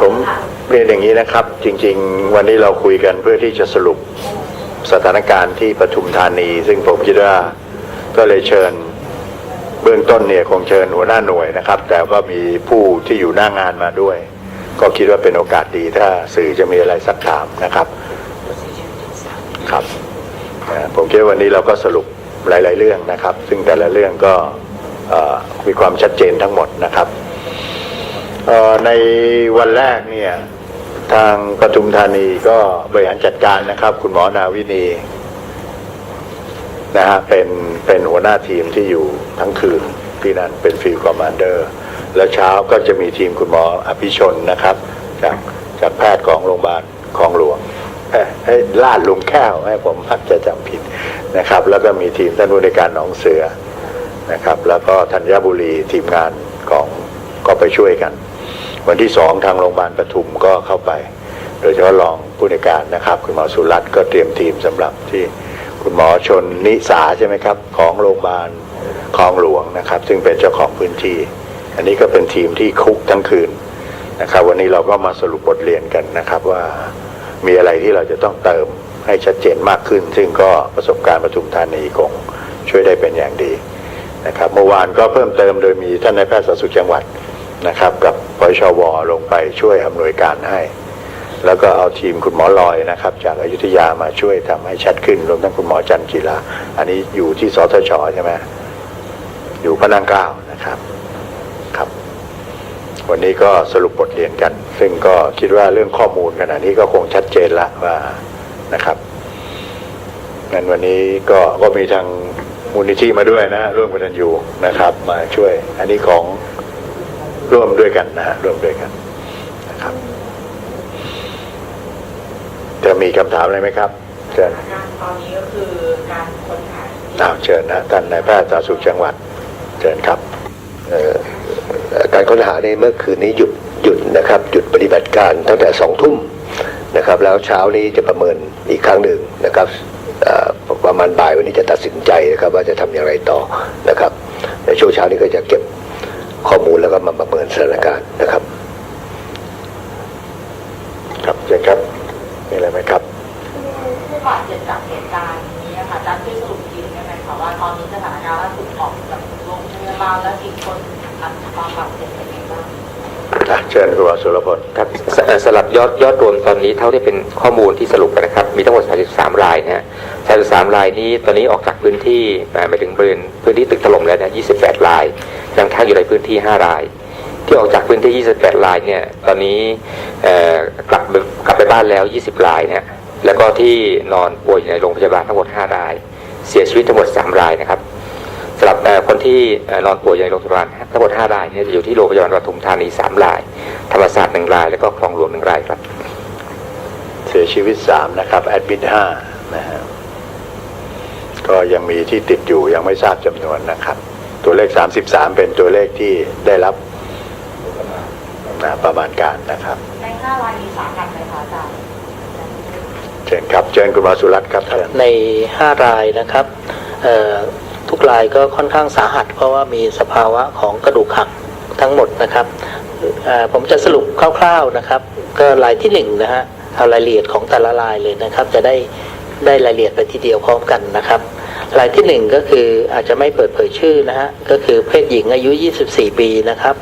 ผมเรียนอย่างนี้นะครับ จริง ๆ วันนี้เราคุยกันเพื่อที่จะสรุปสถานการณ์ที่ปทุมธานี ซึ่งผมคิดว่าก็เลยเชิญเบื้องต้นเนี่ยคงเชิญหัวหน้าหน่วยนะครับ แต่ก็มีผู้ที่อยู่หน้างานมาด้วย ก็คิดว่าเป็นโอกาสดีถ้าสื่อจะมีอะไรสักถามนะครับ ครับผมคิดว่าวันนี้เราก็สรุปหลาย ๆ เรื่องนะครับ ซึ่งแต่ละเรื่องก็มีความชัดเจนทั้งหมดนะครับ ในวันแรกเนี่ยทางปทุมธานีก็บริหารจัดการนะครับ คุณหมอนาวินีนะฮะเป็นเป็นหัวหน้าทีมที่อยู่ทั้งคืนที่นั่นเป็นฟิลคอมมานเดอร์ แล้วเช้าก็จะมีทีมคุณหมออภิชนนะครับ จากจากแพทย์ของโรงพยาบาลคลองหลวงให้ลาดลุมแก้วให้ผมพักจะจำผิดนะครับ แล้วก็มีทีมท่านผู้ในการหนองเสือนะครับ แล้วก็ธัญบุรีทีมงานของก็ไปช่วยกัน วันที่สองทางโรงพยาบาลปทุมก็เข้าไป โดยเฉพาะรองผู้ในการนะครับ คุณหมอสุรัตน์ก็เตรียมทีมสำหรับที่คุณหมอชนนิสาใช่ไหมครับ ของโรงพยาบาลคลองหลวงนะครับ ซึ่งเป็นเจ้าของพื้นที่ อันนี้ก็เป็นทีมที่คุกทั้งคืนนะครับ วันนี้เราก็มาสรุปบทเรียนกันนะครับว่ามีอะไรที่เราจะต้องเติมให้ชัดเจนมากขึ้น ซึ่งก็ประสบการณ์ปทุมธานีคงช่วยได้เป็นอย่างดีนะครับเมื่อวานก็เพิ่มเติมโดยมีท่านนายแพทย์สาธารณสุขจังหวัดนะครับ กับ ปชวลงไปช่วยอำนวยการให้ แล้วก็เอาทีมคุณหมอลอยนะครับ จากอายุทยามาช่วยทำให้ชัดขึ้นรวมทั้งคุณหมอจันกีฬาอันนี้อยู่ที่สทชใช่ไหมอยู่พระนังเกล้านะครับครับ วันนี้ก็สรุปบทเรียนกัน ซึ่งก็คิดว่าเรื่องข้อมูลขณะนี้ก็คงชัดเจนละว่านะครับงั้นวันนี้ก็ก็มีทางมูลนิธิมาด้วยนะร่วมกันอยู่นะครับ มาช่วย อันนี้ของ ร่วมด้วยกันนะฮะร่วมด้วยกันนะครับ จะมีคำถามอะไรไหมครับเชิญสถานการณ์ตอนนี้ก็คือการค้นหาอ้าวเชิญนะท่านนายแพทย์สาธารณสุขจังหวัดเชิญครับเอ่อการค้นหาในเมื่อคืนนี้หยุดหยุดนะครับหยุดปฏิบัติการตั้งแต่สองทุ่มนะครับ แล้วเช้านี้จะประเมินอีกครั้งหนึ่งนะครับเอ่อประมาณบ่ายวันนี้จะตัดสินใจนะครับ ว่าจะทำอย่างไรต่อนะครับในช่วงเช้านี้ก็จะเก็บ ข้อมูลแล้วก็มาประเมินสถานการณ์นะครับ ครับเชิญครับมีอะไรไหมครับผู้บาดเจ็บจากเหตุการณ์นี้นะคะอาจารย์ช่วยสรุปทีนึงได้ไหมคะว่าตอนนี้สถานการณ์ล่าสุดออกจากโรงพยาบาลและอีกคนอันความบาดเจ็บเป็นยังไงบ้างอะเชิญคุณหมอสุรพลครับสเอ่อสลับยอดยอดรวมตอนนี้เท่าที่เป็นข้อมูลที่สรุปกันนะครับ มีทั้งหมด 33 รายนะฮะ 33 รายนี้ตอนนี้ออกจากพื้นที่เอ่อหมายถึงบริเวณพื้นที่ตึกถล่มแล้วเนี่ย28 ราย ยังค้างอยู่ในพื้นที่ 5 ราย ที่ออกจากพื้นที่ 28 รายเนี่ยตอนนี้กลับกลับไปบ้านแล้ว 20 รายเนี่ยแล้วก็ที่นอนป่วยอยู่ในโรงพยาบาลทั้งหมด 5 ราย เสียชีวิตทั้งหมด 3 รายนะครับสำหรับคนที่นอนป่วยอยู่ในโรงพยาบาลทั้งหมด 5 รายเนี่ยจะอยู่ที่โรงพยาบาลปทุมธานี 3 ราย ธรรมศาสตร์ 1 ราย แล้วก็คลองหลวง 1 รายครับ เสียชีวิตสามนะครับแอดมิดห้านะฮะก็ยังมีที่ติดอยู่ยังไม่ทราบจำนวนนะครับ ตัวเลข 33 เป็นตัวเลขที่ได้รับนะประมาณการนะครับ ในห้ารายมีสาหัสไหมคะอาจารย์เชิญครับเชิญคุณหมอสุรัตน์ครับท่านใน 5 รายนะครับเอ่อทุกรายก็ค่อนข้างสาหัส เพราะว่ามีสภาวะของกระดูกหักทั้งหมดนะครับเอ่อผมจะสรุปคร่าวๆนะครับ ก็รายที่1นงนะฮะเอารายละเอียดของแต่ละรายเลยนะครับ จะได้ได้รายละเอียดไปทีเดียวพร้อมกันนะครับ รายที่1ก็คืออาจจะไม่เปิดเผยชื่อนะฮะก็คือเพศหญิงอายุ 24 ปีนะครับ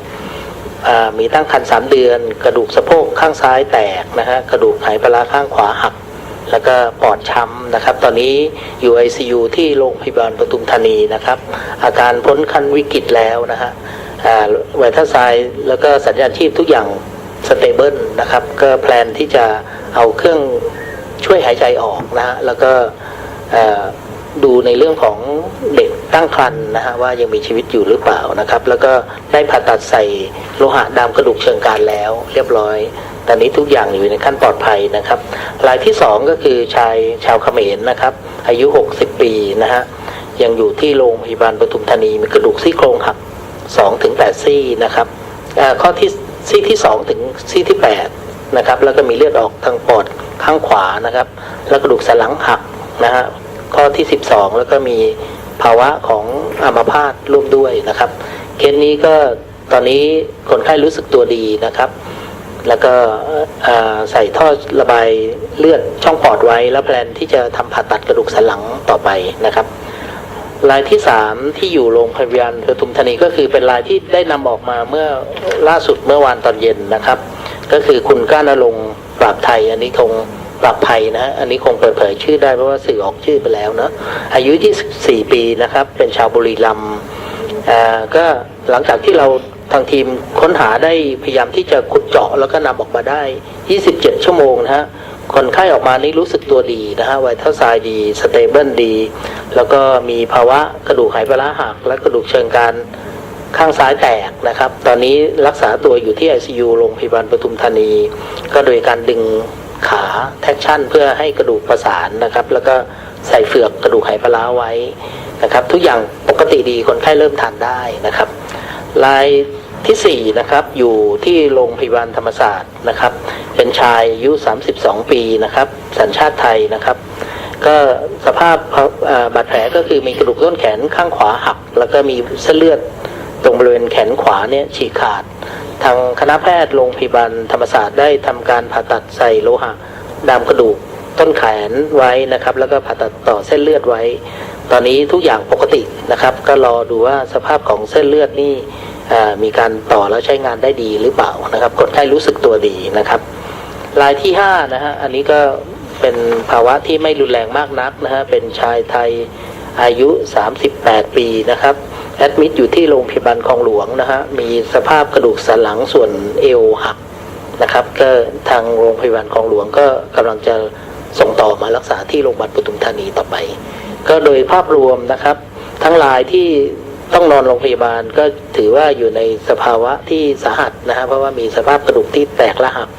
มีตั้งครรภ์สามเดือน กระดูกสะโพกข้างซ้ายแตกนะฮะกระดูกไหปลาข้างขวาหัก แล้วก็ปอดช้ำนะครับ ตอนนี้อยู่ ICU ที่โรงพยาบาลปทุมธานีนะครับ อาการพ้นขั้นวิกฤตแล้วนะฮะไวทัสไซแล้วก็สัญญาณชีพทุกอย่างสเตเบิลนะครับ ก็แพลนที่จะเอาเครื่องช่วยหายใจออกนะฮะแล้วก็ ดูในเรื่องของเด็กตั้งครรภ์นะฮะว่ายังมีชีวิตอยู่หรือเปล่านะครับ แล้วก็ได้ผ่าตัดใส่โลหะดามกระดูกเชิงกรานแล้ว เรียบร้อย ตอนนี้ทุกอย่างอยู่ในขั้นปลอดภัยนะครับรายที่สองก็คือชายชาวเขมรนะครับ อายุ 60 ปีนะฮะยังอยู่ที่โรงพยาบาลปทุมธานีมีกระดูกซี่โครงหัก2ถึง8ซี่นะครับข้อที่ซี่ที่ 2 ถึงซี่ที่ 8 นะครับ แล้วก็มีเลือดออกทางปอดข้างขวานะครับ แล้วกระดูกสันหลังหักนะฮะ ข้อที่ 12 แล้วก็มีภาวะของอัมพาตร่วมด้วยนะครับ เคสนี้ก็ตอนนี้คนไข้รู้สึกตัวดีนะครับ แล้วก็ใส่ท่อระบายเลือดช่องปอดไว้ แล้วแพลนที่จะทำผ่าตัดกระดูกสันหลังต่อไปนะครับรายที่สามที่อยู่โรงพยาบาลปทุมธานีก็คือเป็นรายที่ได้นำออกมาเมื่อล่าสุดเมื่อวานตอนเย็นนะครับ ก็คือคุณก้านรงปราบไทยอันนี้คง ปราบภัยนะฮะอันนี้คงเปิดเผยชื่อได้เพราะว่าสื่อออกชื่อไปแล้วเนอะอายุ 24 ปีนะครับ เป็นชาวบุรีรัมย์อ่าก็หลังจากที่เราทางทีมค้นหาได้พยายามที่จะขุดเจาะแล้วก็นำออกมาได้ 27 ชั่วโมงนะฮะคนไข้ออกมานี่รู้สึกตัวดีนะฮะไวท์เท่าไซด์ดี สเตเบิลดี แล้วก็มีภาวะกระดูกไหปลาร้าหัก และกระดูกเชิงกรานข้างซ้ายแตกนะครับ ตอนนี้รักษาตัวอยู่ที่ ICU โรงพยาบาลปทุมธานี ก็โดยการดึง ขาแท็กชั่นเพื่อให้กระดูกประสานนะครับ แล้วก็ใส่เฟือกกระดูกไหปลาร้าไว้นะครับ ทุกอย่างปกติดีคนไข้เริ่มทานได้นะครับรายที่4นะครับอยู่ที่โรงพยาบาลธรรมศาสตร์นะครับ เป็นชายอายุ 32 ปีนะครับ สัญชาติไทยนะครับ ก็สภาพบาดแผลก็คือมีกระดูกต้นแขนข้างขวาหัก แล้วก็มีเส้นเลือดตรงบริเวณแขนขวาเนี่ยฉีกขาด ทางคณะแพทย์โรงพยาบาลธรรมศาสตร์ได้ทำการผ่าตัดใส่โลหะดามกระดูกต้นแขนไว้นะครับ แล้วก็ผ่าตัดต่อเส้นเลือดไว้ ตอนนี้ทุกอย่างปกตินะครับ ก็รอดูว่าสภาพของเส้นเลือดนี่มีการต่อแล้วใช้งานได้ดีหรือเปล่านะครับคนไข้รู้สึกตัวดีนะครับรายที่5นะฮะอันนี้ก็เป็นภาวะที่ไม่รุนแรงมากนักนะฮะเป็นชายไทยอายุ 38 ปีนะครับแอด มิดอยู่ที่โรงพยาบาลคลองหลวงนะฮะมีสภาพกระดูกสันหลังส่วนเอวหักนะครับ ก็ทางโรงพยาบาลคลองหลวงก็กำลังจะส่งต่อมารักษาที่โรงพยาบาลปทุมธานีต่อไป ก็โดยภาพรวมนะครับ ทั้งรายที่ต้องนอนโรงพยาบาลก็ถือว่าอยู่ในสภาวะที่สาหัสนะฮะเพราะว่ามีสภาพกระดูกที่แตกและหัก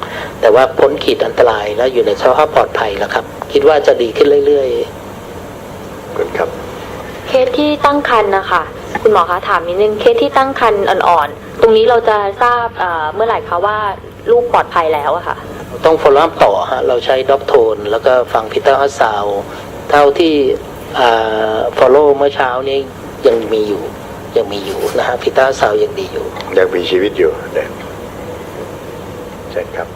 แต่ว่าพ้นขีดอันตรายแล้วอยู่ในสภาพปลอดภัยแล้วครับ คิดว่าจะดีขึ้นเรื่อยๆคุณครับ เคสที่ตั้งครรภ์นะคะ คุณหมอคะถามนิดนึงเคสที่ตั้งครรภ์อ่อนๆ ตรงนี้เราจะทราบเอ่อเมื่อไหร่คะว่าลูกปลอดภัยแล้วอะค่ะ ต้อง follow up ต่อฮะเราใช้ด็อกโทน แล้วก็ฟังพีเตอร์ฮัสซาวเท่าที่อ่า follow เมื่อเช้านี้ยังมีอยู่ยังมีอยู่นะฮะพีเตอร์ฮัสซาวยังดีอยู่ ยังมีชีวิตอยู่เนี่ยเช่นครับ